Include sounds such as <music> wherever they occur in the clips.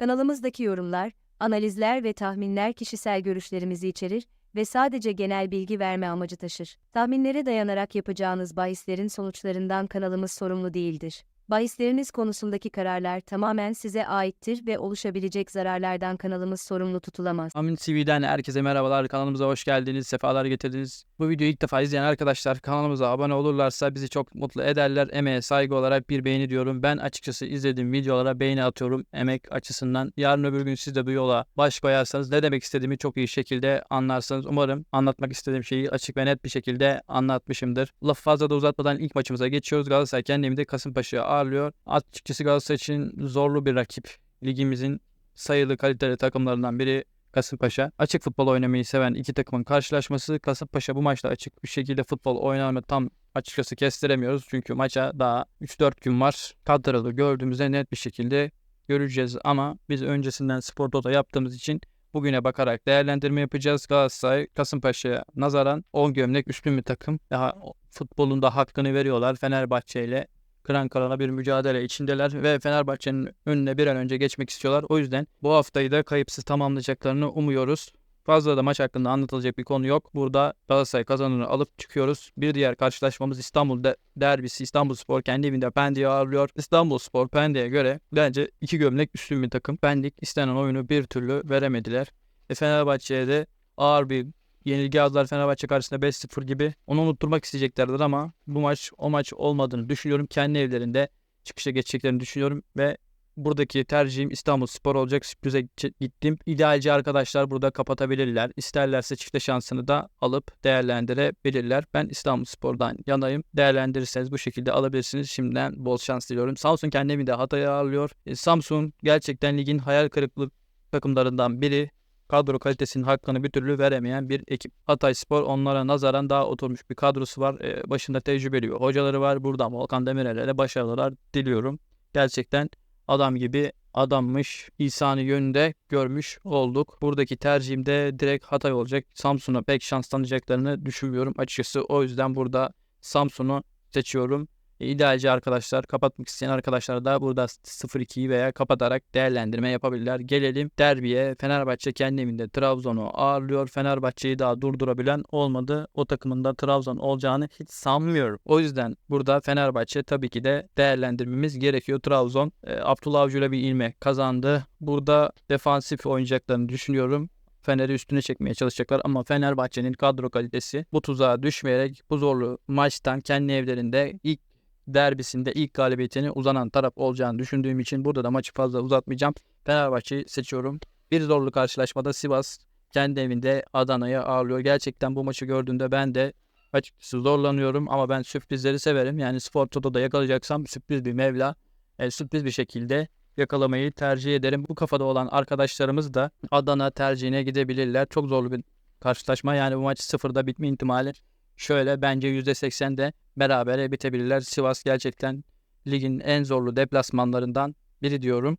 Kanalımızdaki yorumlar, analizler ve tahminler kişisel görüşlerimizi içerir ve sadece genel bilgi verme amacı taşır. Tahminlere dayanarak yapacağınız bahislerin sonuçlarından kanalımız sorumlu değildir. Bahisleriniz konusundaki kararlar tamamen size aittir ve oluşabilecek zararlardan kanalımız sorumlu tutulamaz. Amin TV'den herkese merhabalar. Kanalımıza hoş geldiniz. Sefalar getirdiniz. Bu videoyu ilk defa izleyen arkadaşlar kanalımıza abone olurlarsa bizi çok mutlu ederler. Emeğe saygı olarak bir beğeni diyorum. Ben açıkçası izlediğim videolara beğeni atıyorum emek açısından. Yarın öbür gün siz de bu yola baş koyarsanız ne demek istediğimi çok iyi şekilde anlarsınız. Umarım anlatmak istediğim şeyi açık ve net bir şekilde anlatmışımdır. Lafı fazla da uzatmadan ilk maçımıza geçiyoruz. Galatasaray kendi evinde Kasımpaşa'yı ağırlıyor. Açıkçası Galatasaray için zorlu bir rakip. Ligimizin sayılı kaliteli takımlarından biri Kasımpaşa. Açık futbol oynamayı seven iki takımın karşılaşması. Kasımpaşa bu maçta açık bir şekilde futbol oynamı tam açıkçası kestiremiyoruz. Çünkü maça daha 3-4 gün var. Kadrolu gördüğümüzde net bir şekilde göreceğiz. Ama biz öncesinden spor dota yaptığımız için bugüne bakarak değerlendirme yapacağız. Galatasaray Kasımpaşa'ya nazaran 10 gömlek üstün bir takım. Daha futbolun hakkını veriyorlar Fenerbahçe ile kıran kırana bir mücadele içindeler ve Fenerbahçe'nin önüne bir an önce geçmek istiyorlar. O yüzden bu haftayı da kayıpsız tamamlayacaklarını umuyoruz. Fazla da maç hakkında anlatılacak bir konu yok. Burada Galatasaray kazanını alıp çıkıyoruz. Bir diğer karşılaşmamız İstanbul de- derbisi. İstanbul Spor kendi evinde Pendik'i ağırlıyor. İstanbul Spor Pendik'e göre bence iki gömlek üstün bir takım. Pendik istenen oyunu bir türlü veremediler. E Fenerbahçe'ye de ağır bir yenilgi aldılar Fenerbahçe karşısında 5-0 gibi. Onu unutturmak isteyeceklerdir ama bu maç o maç olmadığını düşünüyorum. Kendi evlerinde çıkışa geçeceklerini düşünüyorum ve buradaki tercihim İstanbul Spor olacak. Sürprize gi- gittim. İdealci arkadaşlar burada kapatabilirler. İsterlerse çifte şansını da alıp değerlendirebilirler. Ben İstanbul Spor'dan yanayım. Değerlendirirseniz bu şekilde alabilirsiniz. Şimdiden bol şans diliyorum. Samsun kendi evinde Hatay'ı ağırlıyor. E, Samsun gerçekten ligin hayal kırıklığı takımlarından biri kadro kalitesinin hakkını bir türlü veremeyen bir ekip. Hatay Spor onlara nazaran daha oturmuş bir kadrosu var. Ee, başında tecrübeli hocaları var. Buradan Volkan Demirel'e de başarılar diliyorum. Gerçekten adam gibi adammış. İsa'nı yönünde görmüş olduk. Buradaki tercihim de direkt Hatay olacak. Samsun'a pek şans tanıyacaklarını düşünmüyorum açıkçası. O yüzden burada Samsun'u seçiyorum. E, İdealci arkadaşlar, kapatmak isteyen arkadaşlar da burada 0-2'yi veya kapatarak değerlendirme yapabilirler. Gelelim derbiye. Fenerbahçe kendi evinde Trabzon'u ağırlıyor. Fenerbahçe'yi daha durdurabilen olmadı. O takımın da Trabzon olacağını hiç sanmıyorum. O yüzden burada Fenerbahçe tabii ki de değerlendirmemiz gerekiyor. Trabzon e, Abdullah Avcı ile bir ilme kazandı. Burada defansif oynayacaklarını düşünüyorum. Fener'i üstüne çekmeye çalışacaklar ama Fenerbahçe'nin kadro kalitesi bu tuzağa düşmeyerek bu zorlu maçtan kendi evlerinde ilk derbisinde ilk galibiyetini uzanan taraf olacağını düşündüğüm için burada da maçı fazla uzatmayacağım. Fenerbahçe'yi seçiyorum. Bir zorlu karşılaşmada Sivas kendi evinde Adana'yı ağırlıyor. Gerçekten bu maçı gördüğümde ben de açıkçası zorlanıyorum ama ben sürprizleri severim. Yani Spor Toto'da yakalayacaksam sürpriz bir mevla, e, sürpriz bir şekilde yakalamayı tercih ederim. Bu kafada olan arkadaşlarımız da Adana tercihine gidebilirler. Çok zorlu bir karşılaşma. Yani bu maç sıfırda bitme ihtimali şöyle bence %80 de berabere bitebilirler. Sivas gerçekten ligin en zorlu deplasmanlarından biri diyorum.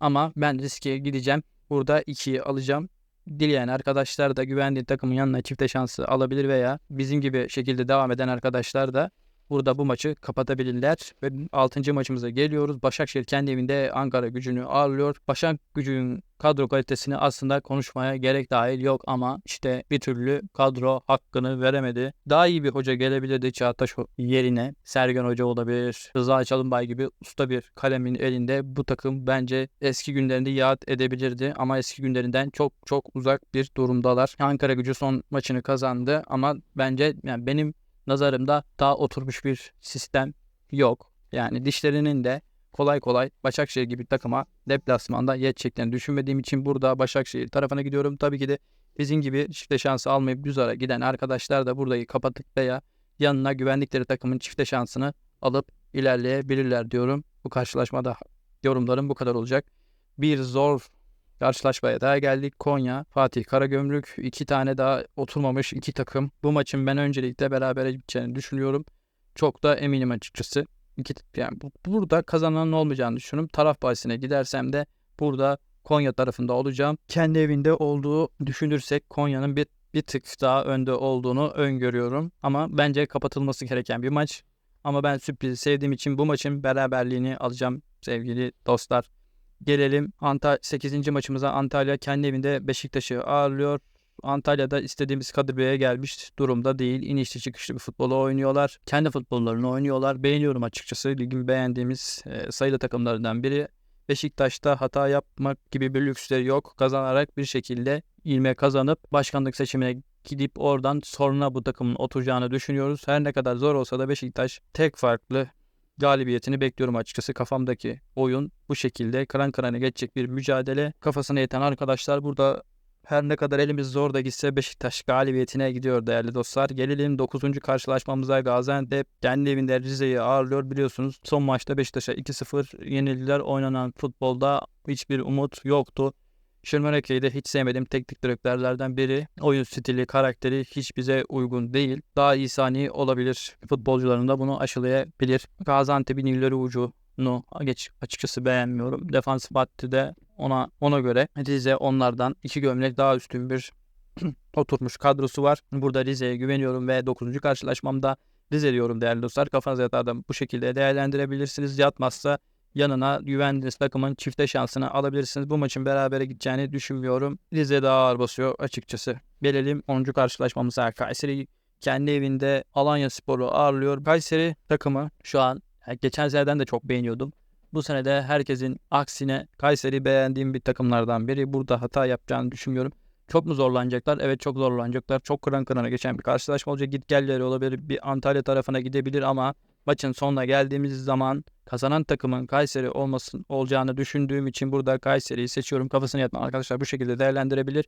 Ama ben riske gideceğim. Burada 2'yi alacağım. Dileyen arkadaşlar da güvendiği takımın yanına çifte şansı alabilir veya bizim gibi şekilde devam eden arkadaşlar da burada bu maçı kapatabilirler. Ve 6. maçımıza geliyoruz. Başakşehir kendi evinde Ankara gücünü ağırlıyor. Başak gücünün kadro kalitesini aslında konuşmaya gerek dahil yok ama işte bir türlü kadro hakkını veremedi. Daha iyi bir hoca gelebilirdi Çağataş yerine. Sergen Hoca olabilir. Rıza Çalınbay gibi usta bir kalemin elinde bu takım bence eski günlerinde yad edebilirdi ama eski günlerinden çok çok uzak bir durumdalar. Ankara gücü son maçını kazandı ama bence yani benim nazarımda daha oturmuş bir sistem yok. Yani dişlerinin de kolay kolay Başakşehir gibi takıma deplasmanda yeteceklerini düşünmediğim için burada Başakşehir tarafına gidiyorum. Tabii ki de bizim gibi çifte şansı almayıp düz ara giden arkadaşlar da burayı kapatıp veya yanına güvendikleri takımın çifte şansını alıp ilerleyebilirler diyorum. Bu karşılaşmada yorumlarım bu kadar olacak. Bir zor karşılaşmaya daha geldik. Konya, Fatih Karagümrük. iki tane daha oturmamış iki takım. Bu maçın ben öncelikle beraber biteceğini düşünüyorum. Çok da eminim açıkçası. İki, yani bu- burada kazananın olmayacağını düşünüyorum. Taraf bahisine gidersem de burada Konya tarafında olacağım. Kendi evinde olduğu düşünürsek Konya'nın bir bir tık daha önde olduğunu öngörüyorum. Ama bence kapatılması gereken bir maç. Ama ben sürprizi sevdiğim için bu maçın beraberliğini alacağım sevgili dostlar. Gelelim Anta 8. maçımıza. Antalya kendi evinde Beşiktaş'ı ağırlıyor. Antalya'da istediğimiz kadroya gelmiş durumda değil. İnişli çıkışlı bir futbolu oynuyorlar. Kendi futbollarını oynuyorlar. Beğeniyorum açıkçası. Ligin beğendiğimiz e, sayılı takımlarından biri. Beşiktaş'ta hata yapmak gibi bir lüksleri yok. Kazanarak bir şekilde ilme kazanıp başkanlık seçimine gidip oradan sonra bu takımın oturacağını düşünüyoruz. Her ne kadar zor olsa da Beşiktaş tek farklı galibiyetini bekliyorum açıkçası. Kafamdaki oyun bu şekilde kıran kırana geçecek bir mücadele. Kafasına yeten arkadaşlar burada her ne kadar elimiz zor da gitse Beşiktaş galibiyetine gidiyor değerli dostlar. Gelelim 9. karşılaşmamıza Gaziantep kendi evinde Rize'yi ağırlıyor biliyorsunuz. Son maçta Beşiktaş'a 2-0 yenildiler. Oynanan futbolda hiçbir umut yoktu. Şırmaneke'yi de hiç sevmediğim teknik direktörlerden biri. Oyun stili, karakteri hiç bize uygun değil. Daha insani olabilir. Futbolcuların da bunu aşılayabilir. Gaziantep'in ileri ucunu geç açıkçası beğenmiyorum. Defans hattı de ona ona göre Rize onlardan iki gömlek daha üstün bir <clears throat> oturmuş kadrosu var. Burada Rize'ye güveniyorum ve 9. karşılaşmamda Rize diyorum değerli dostlar. Kafanıza yatar da bu şekilde değerlendirebilirsiniz. Yatmazsa yanına güvendiğiniz takımın çifte şansını alabilirsiniz. Bu maçın berabere gideceğini düşünmüyorum. Rize daha ağır basıyor açıkçası. Gelelim 10. karşılaşmamıza. Kayseri kendi evinde Alanya Spor'u ağırlıyor. Kayseri takımı şu an geçen seneden de çok beğeniyordum. Bu sene de herkesin aksine Kayseri beğendiğim bir takımlardan biri. Burada hata yapacağını düşünmüyorum. Çok mu zorlanacaklar? Evet çok zorlanacaklar. Çok kıran kırana geçen bir karşılaşma olacak. Git gelleri olabilir. Bir Antalya tarafına gidebilir ama maçın sonuna geldiğimiz zaman kazanan takımın Kayseri olmasın olacağını düşündüğüm için burada Kayseri'yi seçiyorum. Kafasını yatma arkadaşlar bu şekilde değerlendirebilir.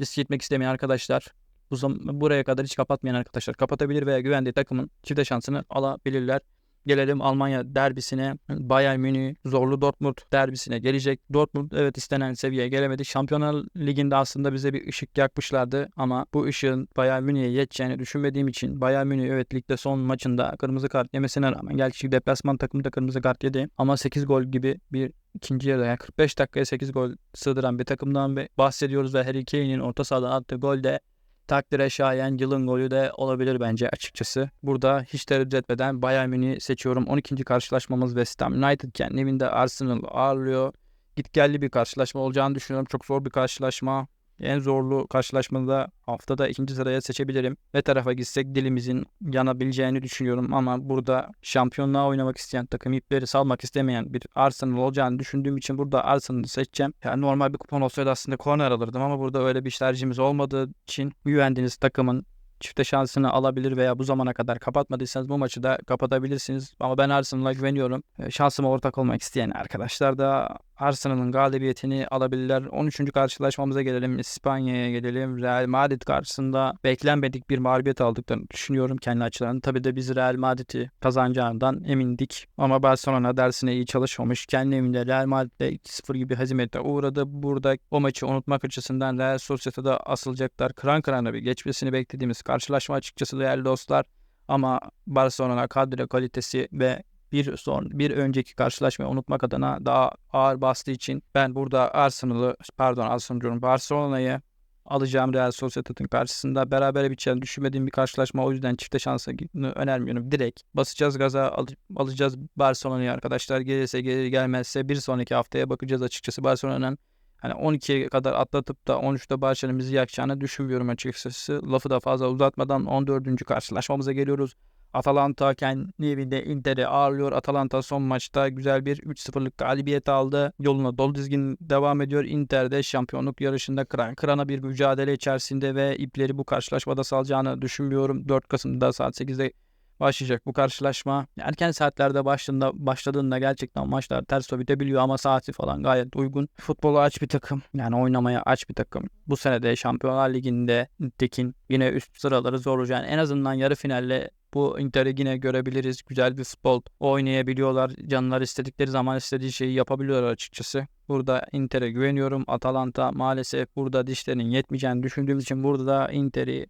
Risk etmek istemeyen arkadaşlar bu zam- buraya kadar hiç kapatmayan arkadaşlar kapatabilir veya güvendiği takımın çifte şansını alabilirler. Gelelim Almanya derbisine. Bayern Münih zorlu Dortmund derbisine gelecek. Dortmund evet istenen seviyeye gelemedi. Şampiyonlar Ligi'nde aslında bize bir ışık yakmışlardı ama bu ışığın Bayern Münih'e yeteceğini düşünmediğim için Bayern Münih evet ligde son maçında kırmızı kart yemesine rağmen gerçi deplasman takımı da kırmızı kart yedi ama 8 gol gibi bir ikinci yarıda yani 45 dakikaya 8 gol sığdıran bir takımdan bahsediyoruz ve Harry Kane'in orta sahadan attığı gol de takdire şayan yılın golü de olabilir bence açıkçası. Burada hiç tereddüt etmeden Bayern Münih'i seçiyorum. 12. karşılaşmamız West Ham United kendi evinde Arsenal ağırlıyor. Gitgelli bir karşılaşma olacağını düşünüyorum. Çok zor bir karşılaşma. En zorlu karşılaşmada haftada ikinci sıraya seçebilirim. Ne tarafa gitsek dilimizin yanabileceğini düşünüyorum ama burada şampiyonluğa oynamak isteyen takım ipleri salmak istemeyen bir Arsenal olacağını düşündüğüm için burada Arsenal'ı seçeceğim. Yani normal bir kupon olsaydı aslında corner alırdım ama burada öyle bir tercihimiz olmadığı için güvendiğiniz takımın çifte şansını alabilir veya bu zamana kadar kapatmadıysanız bu maçı da kapatabilirsiniz. Ama ben Arsenal'a güveniyorum. E, Şansıma ortak olmak isteyen arkadaşlar da Arsenal'ın galibiyetini alabilirler. 13. karşılaşmamıza gelelim. İspanya'ya gelelim. Real Madrid karşısında beklenmedik bir mağlubiyet aldıklarını düşünüyorum kendi açılarından. Tabii de biz Real Madrid'i kazanacağından emindik. Ama Barcelona dersine iyi çalışmamış. Kendi evinde Real Madrid'de 2-0 gibi hazimete uğradı. Burada o maçı unutmak açısından Real Sociedad'a asılacaklar. Kıran kırana bir geçmesini beklediğimiz karşılaşma açıkçası değerli dostlar. Ama Barcelona kadro kalitesi ve bir son bir önceki karşılaşmayı unutmak adına daha ağır bastığı için ben burada Arsenal'ı pardon Arsenal diyorum Barcelona'yı alacağım Real Sociedad'ın karşısında beraber biteceğini düşünmediğim bir karşılaşma o yüzden çifte şansını önermiyorum. Direkt basacağız gaza al- alacağız Barcelona'yı arkadaşlar. Gelirse gelir gelmezse bir sonraki haftaya bakacağız açıkçası Barcelona'nın Hani 12'ye kadar atlatıp da 13'te Barcelona'nın bizi yakacağını düşünmüyorum açıkçası. Lafı da fazla uzatmadan 14. karşılaşmamıza geliyoruz. Atalanta kendi evinde Inter'i ağırlıyor. Atalanta son maçta güzel bir 3-0'lık galibiyet aldı. Yoluna dolu dizgin devam ediyor. Inter de şampiyonluk yarışında kıran kırana bir mücadele içerisinde ve ipleri bu karşılaşmada salacağını düşünmüyorum. 4 Kasım'da saat 8'de başlayacak bu karşılaşma. Erken saatlerde başladığında, başladığında gerçekten maçlar ters bitebiliyor ama saati falan gayet uygun. Futbolu aç bir takım. Yani oynamaya aç bir takım. Bu sene de Şampiyonlar Ligi'nde Tekin yine üst sıraları zorlayacağını en azından yarı finalle bu Inter'i yine görebiliriz. Güzel bir futbol oynayabiliyorlar. Canlar istedikleri zaman istediği şeyi yapabiliyorlar açıkçası. Burada Inter'e güveniyorum. Atalanta maalesef burada dişlerinin yetmeyeceğini düşündüğüm için burada da Inter'i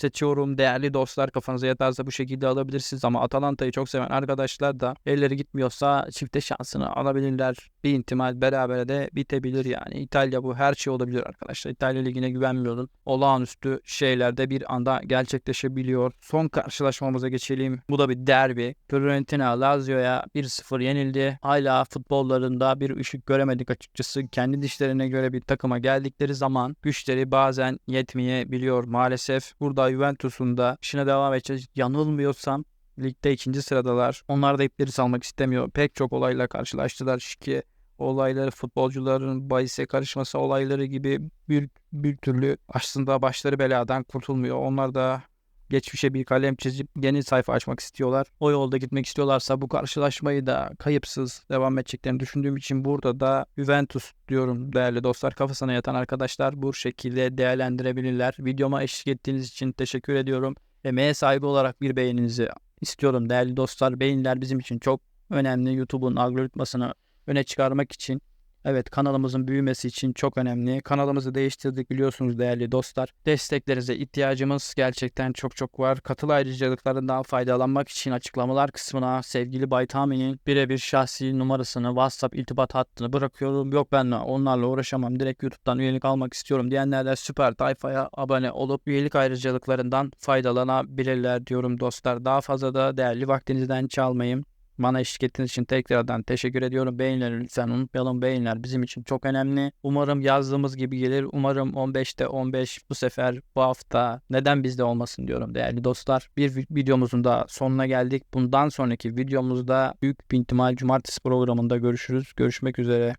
seçiyorum. Değerli dostlar kafanıza yatarsa bu şekilde alabilirsiniz ama Atalanta'yı çok seven arkadaşlar da elleri gitmiyorsa çifte şansını alabilirler. Bir ihtimal berabere de bitebilir yani. İtalya bu her şey olabilir arkadaşlar. İtalya ligine güvenmiyorum. Olağanüstü şeyler de bir anda gerçekleşebiliyor. Son karşılaşmamıza geçelim. Bu da bir derbi. Fiorentina Lazio'ya 1-0 yenildi. Hala futbollarında bir ışık göremedik açıkçası. Kendi dişlerine göre bir takıma geldikleri zaman güçleri bazen yetmeyebiliyor maalesef. Burada Juventus'un da işine devam edeceğiz. Yanılmıyorsam ligde ikinci sıradalar. Onlar da ipleri salmak istemiyor. Pek çok olayla karşılaştılar. Şike olayları, futbolcuların bahise karışması olayları gibi bir, bir türlü aslında başları beladan kurtulmuyor. Onlar da geçmişe bir kalem çizip yeni sayfa açmak istiyorlar. O yolda gitmek istiyorlarsa bu karşılaşmayı da kayıpsız devam edeceklerini düşündüğüm için burada da Juventus diyorum değerli dostlar. Kafasına yatan arkadaşlar bu şekilde değerlendirebilirler. Videoma eşlik ettiğiniz için teşekkür ediyorum. Emeğe sahibi olarak bir beğeninizi istiyorum değerli dostlar. Beğeniler bizim için çok önemli. YouTube'un algoritmasını öne çıkarmak için Evet kanalımızın büyümesi için çok önemli. Kanalımızı değiştirdik biliyorsunuz değerli dostlar. Desteklerinize ihtiyacımız gerçekten çok çok var. Katıl ayrıcalıklarından faydalanmak için açıklamalar kısmına sevgili Baytami'nin birebir şahsi numarasını, WhatsApp irtibat hattını bırakıyorum. Yok ben onlarla uğraşamam. Direkt YouTube'dan üyelik almak istiyorum diyenler de süper tayfaya abone olup üyelik ayrıcalıklarından faydalanabilirler diyorum dostlar. Daha fazla da değerli vaktinizden çalmayayım. Bana eşlik ettiğiniz için tekrardan teşekkür ediyorum. Beğenileri lütfen unutmayalım. Beğeniler bizim için çok önemli. Umarım yazdığımız gibi gelir. Umarım 15'te 15 bu sefer bu hafta neden bizde olmasın diyorum değerli dostlar. Bir vi- videomuzun da sonuna geldik. Bundan sonraki videomuzda büyük bir ihtimal cumartesi programında görüşürüz. Görüşmek üzere.